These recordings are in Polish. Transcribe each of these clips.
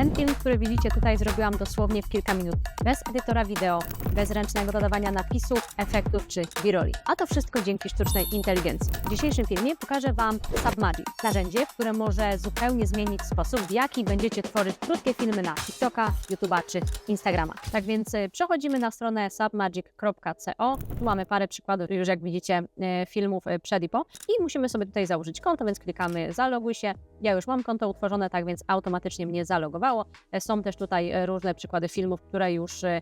Ten film, który widzicie tutaj, zrobiłam dosłownie w kilka minut. Bez edytora wideo, bez ręcznego dodawania napisów, efektów czy biroli. A to wszystko dzięki sztucznej inteligencji. W dzisiejszym filmie pokażę Wam Submagic, narzędzie, które może zupełnie zmienić sposób, w jaki będziecie tworzyć krótkie filmy na TikToka, YouTube'a czy Instagrama. Tak więc y, przechodzimy na stronę submagic.co. Tu mamy parę przykładów, już jak widzicie, y, filmów y, przed i po. I musimy sobie tutaj założyć konto, więc klikamy zaloguj się. Ja już mam konto utworzone, tak więc automatycznie mnie zalogowało. E, Są też tutaj e, różne przykłady filmów, które już e,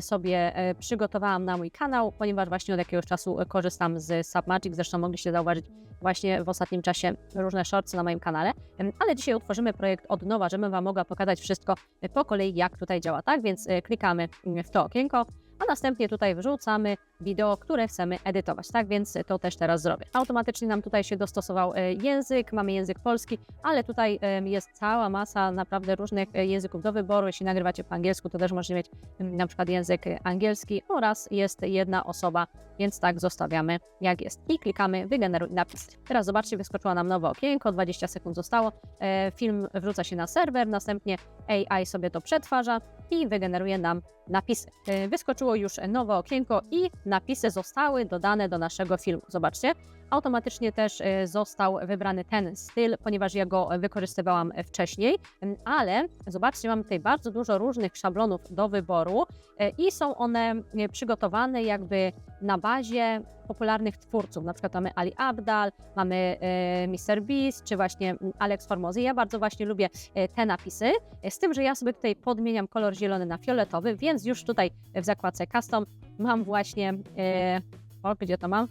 sobie przygotowałam na mój kanał, ponieważ właśnie od jakiegoś czasu korzystam z Submagic. Zresztą mogliście zauważyć właśnie w ostatnim czasie różne shortsy na moim kanale. Ale dzisiaj utworzymy projekt od nowa, żebym Wam mogła pokazać wszystko po kolei, jak tutaj działa. Tak więc klikamy w to okienko, a następnie tutaj wrzucamy wideo, które chcemy edytować. Tak więc to też teraz zrobię. Automatycznie nam tutaj się dostosował e, język, mamy język polski, ale tutaj jest cała masa naprawdę różnych e, języków do wyboru. Jeśli nagrywacie po angielsku, to też możecie mieć em, na przykład język angielski oraz jest jedna osoba, więc tak zostawiamy jak jest. I klikamy wygeneruj napis. Teraz zobaczcie, wyskoczyło nam nowe okienko, 20 sekund zostało. E, Film wrzuca się na serwer, następnie AI sobie to przetwarza i wygeneruje nam napisy. E, Wyskoczyło już nowe okienko i napisy zostały dodane do naszego filmu. Zobaczcie, automatycznie też e, został wybrany ten styl, ponieważ ja go wykorzystywałam wcześniej, ale zobaczcie, mamy tutaj bardzo dużo różnych szablonów do wyboru e, i są one e, przygotowane jakby na bazie popularnych twórców. Na przykład mamy Ali Abdal, mamy Mr. Beast, czy właśnie mm, Alex Formozy. Ja bardzo właśnie lubię te napisy, z tym, że ja sobie tutaj podmieniam kolor zielony na fioletowy, więc już tutaj w zakładce Custom mam właśnie, o, gdzie to mam?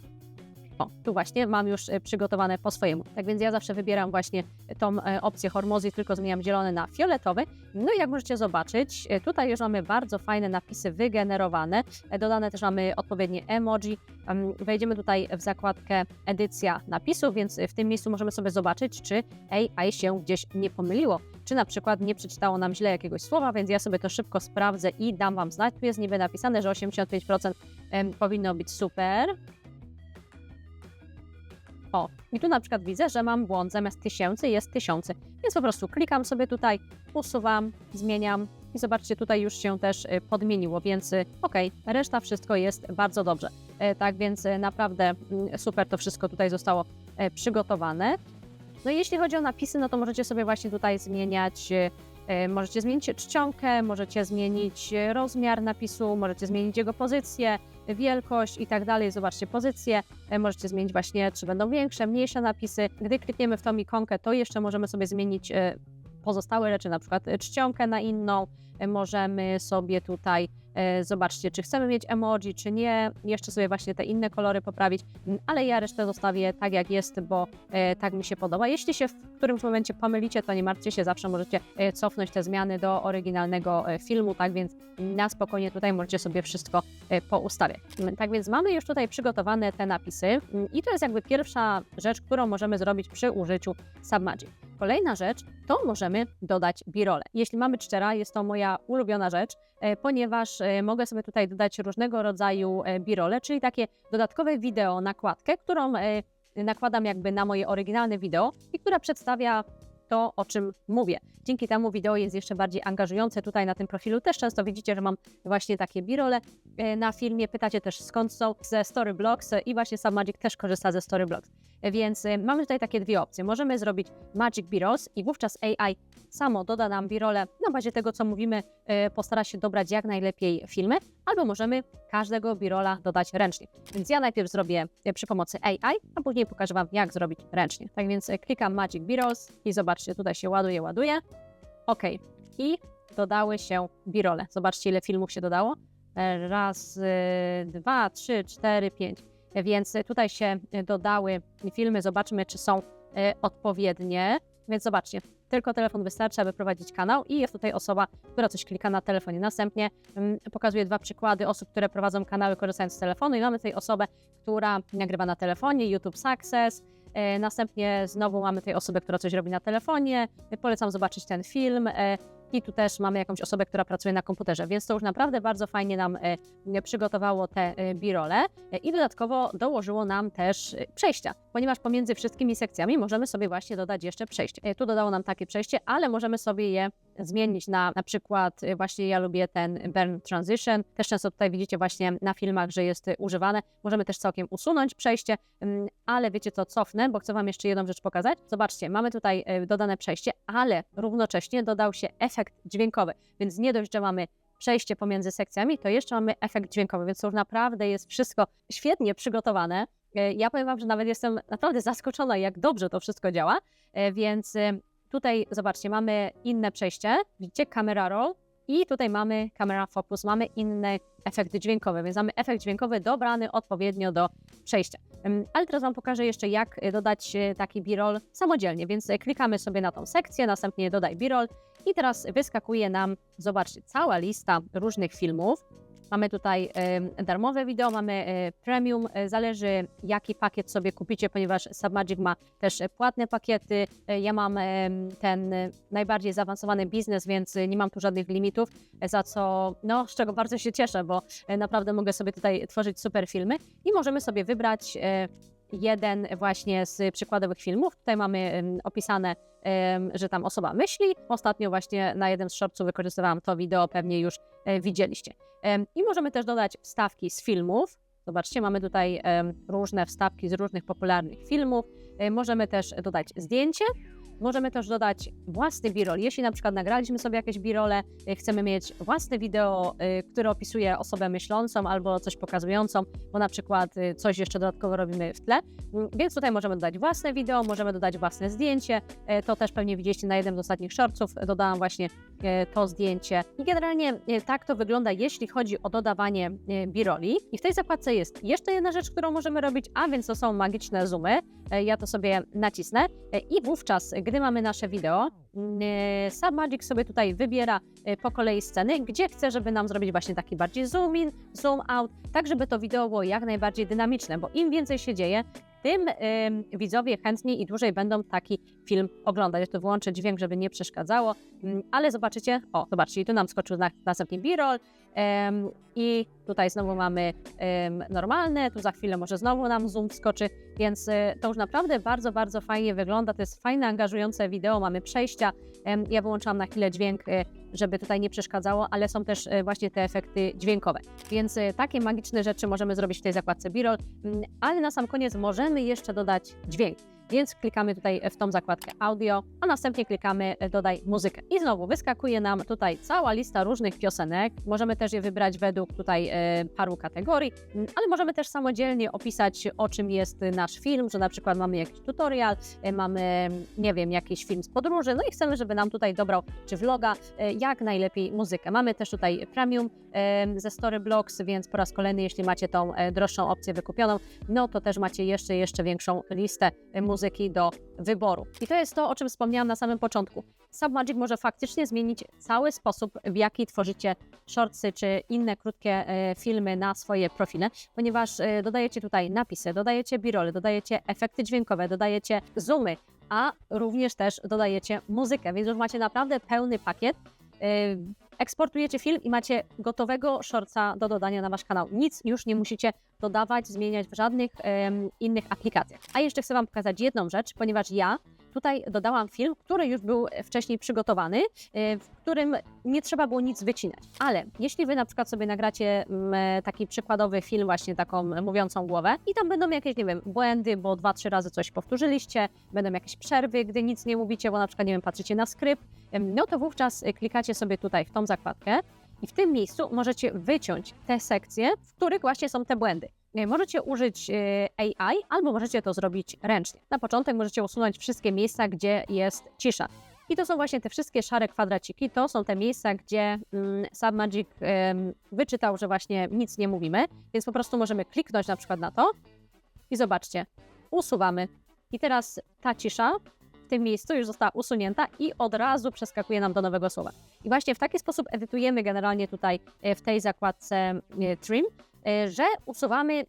O, tu właśnie mam już e, przygotowane po swojemu. Tak więc ja zawsze wybieram właśnie tą e, opcję Hormozy, tylko zmieniam zielony na fioletowy. No i jak możecie zobaczyć, e, tutaj już mamy bardzo fajne napisy wygenerowane. Dodane też mamy odpowiednie emoji. Em, Wejdziemy tutaj w zakładkę edycja napisów, więc w tym miejscu możemy sobie zobaczyć, czy AI się gdzieś nie pomyliło. Czy na przykład nie przeczytało nam źle jakiegoś słowa, więc ja sobie to szybko sprawdzę i dam Wam znać. Tu jest niby napisane, że 85% em, powinno być super. O, i tu na przykład widzę, że mam błąd, zamiast tysięcy jest tysiące, więc po prostu klikam sobie tutaj, usuwam, zmieniam i zobaczcie, tutaj już się też y, podmieniło, więc y, okej, reszta wszystko jest bardzo dobrze. E, Tak więc y, naprawdę mm, super to wszystko tutaj zostało e, przygotowane. No i jeśli chodzi o napisy, no to możecie sobie właśnie tutaj zmieniać, e, możecie zmienić czcionkę, możecie zmienić rozmiar napisu, możecie zmienić jego pozycję, wielkość i tak dalej. Zobaczcie pozycję, e, możecie zmienić właśnie, czy będą większe, mniejsze napisy. Gdy klikniemy w tą ikonkę, to jeszcze możemy sobie zmienić e, pozostałe rzeczy, na przykład czcionkę na inną. E, Możemy sobie tutaj zobaczcie, czy chcemy mieć emoji, czy nie. Jeszcze sobie właśnie te inne kolory poprawić, ale ja resztę zostawię tak jak jest, bo e, tak mi się podoba. Jeśli się w którymś momencie pomylicie, to nie martwcie się, zawsze możecie e, cofnąć te zmiany do oryginalnego e, filmu, tak więc na spokojnie tutaj możecie sobie wszystko e, poustawiać. Mm, Tak więc mamy już tutaj przygotowane te napisy mm, i to jest jakby pierwsza rzecz, którą możemy zrobić przy użyciu Submagic. Kolejna rzecz to możemy dodać birole. Jeśli mamy cztera, jest to moja ulubiona rzecz, e, ponieważ e, mogę sobie tutaj dodać różnego rodzaju e, birole, czyli takie dodatkowe wideo, nakładkę, którą nakładam jakby na moje oryginalne wideo i która przedstawia to, o czym mówię. Dzięki temu wideo jest jeszcze bardziej angażujące. Tutaj na tym profilu też często widzicie, że mam właśnie takie birole na filmie. Pytacie też skąd są ze Storyblocks e, i właśnie sam Magic też korzysta ze Storyblocks. Więc e, mamy tutaj takie dwie opcje. Możemy zrobić Magic Birolls i wówczas AI samo doda nam birole na bazie tego, co mówimy, e, postara się dobrać jak najlepiej filmy, albo możemy każdego birola dodać ręcznie. Więc ja najpierw zrobię e, przy pomocy AI, a później pokażę Wam, jak zrobić ręcznie. Tak więc klikam Magic Birolls i zobaczcie, tutaj się ładuje, ładuje. OK. I dodały się birole. Zobaczcie, ile filmów się dodało. E, Raz, dwa, trzy, cztery, pięć. Więc tutaj się dodały filmy. Zobaczmy, czy są e, odpowiednie. Więc zobaczcie, tylko telefon wystarczy, aby prowadzić kanał i jest tutaj osoba, która coś klika na telefonie. Następnie mm, pokazuję dwa przykłady osób, które prowadzą kanały korzystając z telefonu i mamy tutaj osobę, która nagrywa na telefonie, YouTube Success. E, Następnie znowu mamy tutaj osobę, która coś robi na telefonie. E, Polecam zobaczyć ten film. I tu też mamy jakąś osobę, która pracuje na komputerze, więc to już naprawdę bardzo fajnie nam e, przygotowało te e, birole E, i dodatkowo dołożyło nam też przejścia, ponieważ pomiędzy wszystkimi sekcjami możemy sobie właśnie dodać jeszcze przejście. Tu dodało nam takie przejście, ale możemy sobie je zmienić na na przykład y, właśnie ja lubię ten burn transition. Też często tutaj widzicie właśnie na filmach, że jest y, używane. Możemy też całkiem usunąć przejście, ym, ale wiecie co, cofnę, bo chcę Wam jeszcze jedną rzecz pokazać. Zobaczcie, mamy tutaj y, dodane przejście, ale równocześnie dodał się efekt dźwiękowy, więc nie dość, że mamy przejście pomiędzy sekcjami, to jeszcze mamy efekt dźwiękowy, więc już naprawdę jest wszystko świetnie przygotowane. Ja powiem Wam, że nawet jestem naprawdę zaskoczona, jak dobrze to wszystko działa, więc tutaj zobaczcie, mamy inne przejście, widzicie, camera roll. I tutaj mamy camera focus, mamy inne efekty dźwiękowe, więc mamy efekt dźwiękowy dobrany odpowiednio do przejścia. Ale teraz Wam pokażę jeszcze, jak e, dodać e, taki b-roll samodzielnie, więc e, klikamy sobie na tą sekcję, następnie dodaj b-roll. I teraz wyskakuje nam, zobaczcie, cała lista różnych filmów. Mamy tutaj darmowe wideo, mamy e, premium, e, zależy jaki pakiet sobie kupicie, ponieważ Submagic ma też e, płatne pakiety. Ja mam ten najbardziej zaawansowany biznes, więc nie mam tu żadnych limitów, za co, no, z czego bardzo się cieszę, bo naprawdę mogę sobie tutaj tworzyć super filmy i możemy sobie wybrać jeden właśnie z przykładowych filmów. Tutaj mamy opisane, że tam osoba myśli. Ostatnio właśnie na jednym z shortców wykorzystywałam to wideo, pewnie już e, widzieliście. I możemy też dodać wstawki z filmów. Zobaczcie, mamy tutaj różne wstawki z różnych popularnych filmów. E, Możemy też dodać zdjęcie. Możemy też dodać własny b-roll. Jeśli na przykład nagraliśmy sobie jakieś b-rolle, e, chcemy mieć własne wideo, e, które opisuje osobę myślącą albo coś pokazującą, bo na przykład e, coś jeszcze dodatkowo robimy w tle. Mm, Więc tutaj możemy dodać własne wideo, możemy dodać własne zdjęcie. To też pewnie widzieliście na jednym z ostatnich shortców. Dodałam właśnie to zdjęcie. I generalnie e, tak to wygląda, jeśli chodzi o dodawanie e, b-rolli. I w tej zakładce jest jeszcze jedna rzecz, którą możemy robić, a więc to są magiczne zoomy. E, Ja to sobie nacisnę e, i wówczas, gdy mamy nasze wideo, mm, e, Submagic sobie tutaj wybiera e, po kolei sceny, gdzie chce, żeby nam zrobić właśnie taki bardziej zoom in, zoom out, tak żeby to wideo było jak najbardziej dynamiczne, bo im więcej się dzieje, tym ym, widzowie chętniej i dłużej będą taki film oglądać. Ja tu wyłączę dźwięk, żeby nie przeszkadzało, Ym, ale zobaczycie, o, zobaczcie, tu nam skoczył na, następnie b-roll i tutaj znowu mamy normalne, tu za chwilę może znowu nam zoom skoczy, więc y, to już naprawdę bardzo, bardzo fajnie wygląda. To jest fajne, angażujące wideo, mamy przejścia. Ja wyłączałam na chwilę dźwięk, y, żeby tutaj nie przeszkadzało, ale są też y, właśnie te efekty dźwiękowe. Więc takie magiczne rzeczy możemy zrobić w tej zakładce b-roll, Mm, ale na sam koniec możemy jeszcze dodać dźwięk. Więc klikamy tutaj w tą zakładkę audio, a następnie klikamy e, dodaj muzykę. I znowu wyskakuje nam tutaj cała lista różnych piosenek. Możemy też je wybrać według tutaj e, paru kategorii, ale możemy też samodzielnie opisać o czym jest nasz film, że na przykład mamy jakiś tutorial, e, mamy, nie wiem, jakiś film z podróży, no i chcemy, żeby nam tutaj dobrał czy vloga, jak najlepiej muzykę. Mamy też tutaj premium ze Storyblocks, więc po raz kolejny, jeśli macie tą droższą opcję wykupioną, no to też macie jeszcze, jeszcze większą listę e, muzyki do wyboru. I to jest to, o czym wspomniałam na samym początku. Submagic może faktycznie zmienić cały sposób, w jaki tworzycie shortsy czy inne krótkie e, filmy na swoje profile, ponieważ e, dodajecie tutaj napisy, dodajecie b-rolle, dodajecie efekty dźwiękowe, dodajecie zoomy, a również też dodajecie muzykę, więc już macie naprawdę pełny pakiet. Eksportujecie film i macie gotowego shortsa do dodania na wasz kanał. Nic już nie musicie dodawać, zmieniać w żadnych em, innych aplikacjach. A jeszcze chcę Wam pokazać jedną rzecz, ponieważ ja tutaj dodałam film, który już był wcześniej przygotowany, e, w którym nie trzeba było nic wycinać. Ale jeśli Wy na przykład sobie nagracie mm, taki przykładowy film, właśnie taką mówiącą głowę i tam będą jakieś, nie wiem, błędy, bo dwa, trzy razy coś powtórzyliście, będą jakieś przerwy, gdy nic nie mówicie, bo na przykład, nie wiem, patrzycie na skrypt, no to wówczas e, klikacie sobie tutaj w tą zakładkę i w tym miejscu możecie wyciąć te sekcje, w których właśnie są te błędy. E, Możecie użyć e, AI albo możecie to zrobić ręcznie. Na początek możecie usunąć wszystkie miejsca, gdzie jest cisza. I to są właśnie te wszystkie szare kwadraciki, to są te miejsca, gdzie mm, Submagic em, wyczytał, że właśnie nic nie mówimy, więc po prostu możemy kliknąć na przykład na to i zobaczcie, usuwamy. I teraz ta cisza w tym miejscu już została usunięta i od razu przeskakuje nam do nowego słowa. I właśnie w taki sposób edytujemy generalnie tutaj e, w tej zakładce trim, że usuwamy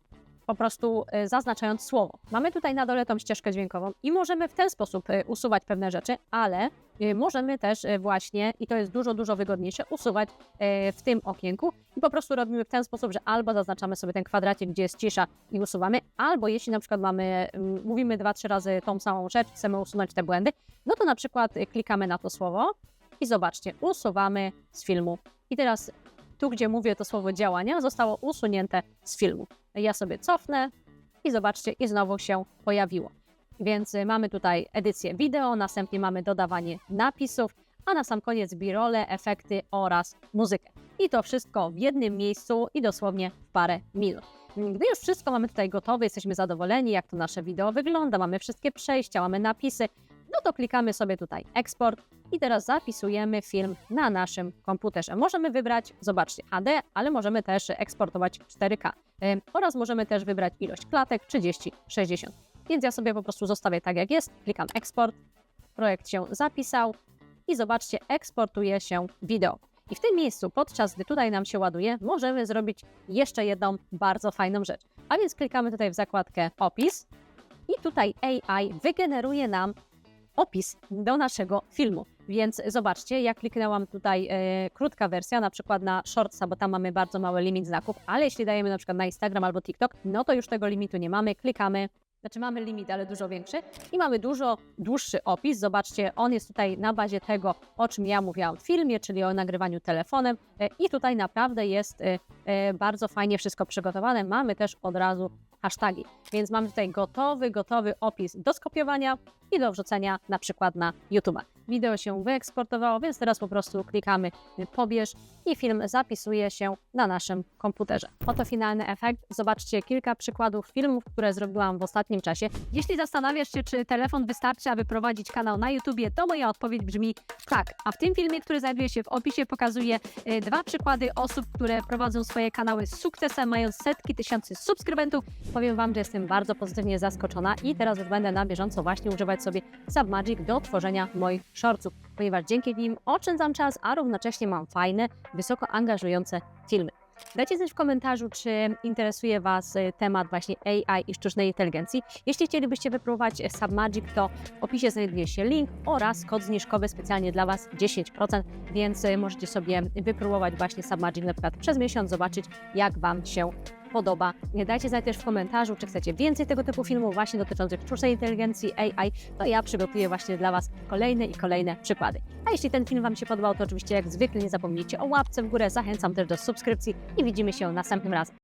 po prostu e, zaznaczając słowo. Mamy tutaj na dole tą ścieżkę dźwiękową i możemy w ten sposób e, usuwać pewne rzeczy, ale e, możemy też e, właśnie, i to jest dużo, dużo wygodniejsze, usuwać e, w tym okienku i po prostu robimy w ten sposób, że albo zaznaczamy sobie ten kwadracik, gdzie jest cisza i usuwamy, albo jeśli na przykład mamy, mówimy dwa, trzy razy tą samą rzecz, chcemy usunąć te błędy, no to na przykład e, klikamy na to słowo i zobaczcie, usuwamy z filmu. I teraz tu, gdzie mówię to słowo działania, zostało usunięte z filmu. Ja sobie cofnę i zobaczcie, i znowu się pojawiło. Więc y, mamy tutaj edycję wideo, następnie mamy dodawanie napisów, a na sam koniec birole, efekty oraz muzykę. I to wszystko w jednym miejscu i dosłownie w parę minut. Gdy już wszystko mamy tutaj gotowe, jesteśmy zadowoleni, jak to nasze wideo wygląda, mamy wszystkie przejścia, mamy napisy, no to klikamy sobie tutaj eksport i teraz zapisujemy film na naszym komputerze. Możemy wybrać, zobaczcie, HD, ale możemy też eksportować 4K Ym, oraz możemy też wybrać ilość klatek 30, 60. Więc ja sobie po prostu zostawię tak jak jest, klikam eksport, projekt się zapisał i zobaczcie, eksportuje się wideo. I w tym miejscu, podczas gdy tutaj nam się ładuje, możemy zrobić jeszcze jedną bardzo fajną rzecz. A więc klikamy tutaj w zakładkę opis i tutaj AI wygeneruje nam opis do naszego filmu. Więc zobaczcie, ja kliknęłam tutaj e, krótka wersja, na przykład na shortsa, bo tam mamy bardzo mały limit znaków, ale jeśli dajemy na przykład na Instagram albo TikTok, no to już tego limitu nie mamy, klikamy. Znaczy mamy limit, ale dużo większy i mamy dużo dłuższy opis. Zobaczcie, on jest tutaj na bazie tego, o czym ja mówiłam w filmie, czyli o nagrywaniu telefonem e, i tutaj naprawdę jest e, e, bardzo fajnie wszystko przygotowane. Mamy też od razu hashtagi, więc mamy tutaj gotowy, gotowy opis do skopiowania i do wrzucenia na przykład na YouTube. Wideo się wyeksportowało, więc teraz po prostu klikamy pobierz i film zapisuje się na naszym komputerze. Oto finalny efekt. Zobaczcie kilka przykładów filmów, które zrobiłam w ostatnim czasie. Jeśli zastanawiasz się, czy telefon wystarczy, aby prowadzić kanał na YouTubie, to moja odpowiedź brzmi tak. A w tym filmie, który znajduje się w opisie, pokazuję y, dwa przykłady osób, które prowadzą swoje kanały z sukcesem, mając setki tysięcy subskrybentów. Powiem Wam, że jestem bardzo pozytywnie zaskoczona i teraz będę na bieżąco właśnie używać sobie Submagic do tworzenia moich shortsów, ponieważ dzięki nim oszczędzam czas, a równocześnie mam fajne, wysoko angażujące filmy. Dajcie znać w komentarzu, czy interesuje Was y, temat właśnie AI i sztucznej inteligencji. Jeśli chcielibyście wypróbować Submagic, to w opisie znajduje się link oraz kod zniżkowy specjalnie dla Was 10%, więc y, możecie sobie wypróbować właśnie Submagic na przykład przez miesiąc, zobaczyć jak Wam się podoba. Nie dajcie znać też w komentarzu, czy chcecie więcej tego typu filmów właśnie dotyczących sztucznej inteligencji AI, to ja przygotuję właśnie dla Was kolejne i kolejne przykłady. A jeśli ten film Wam się podobał, to oczywiście jak zwykle nie zapomnijcie o łapce w górę, zachęcam też do subskrypcji i widzimy się następnym razem.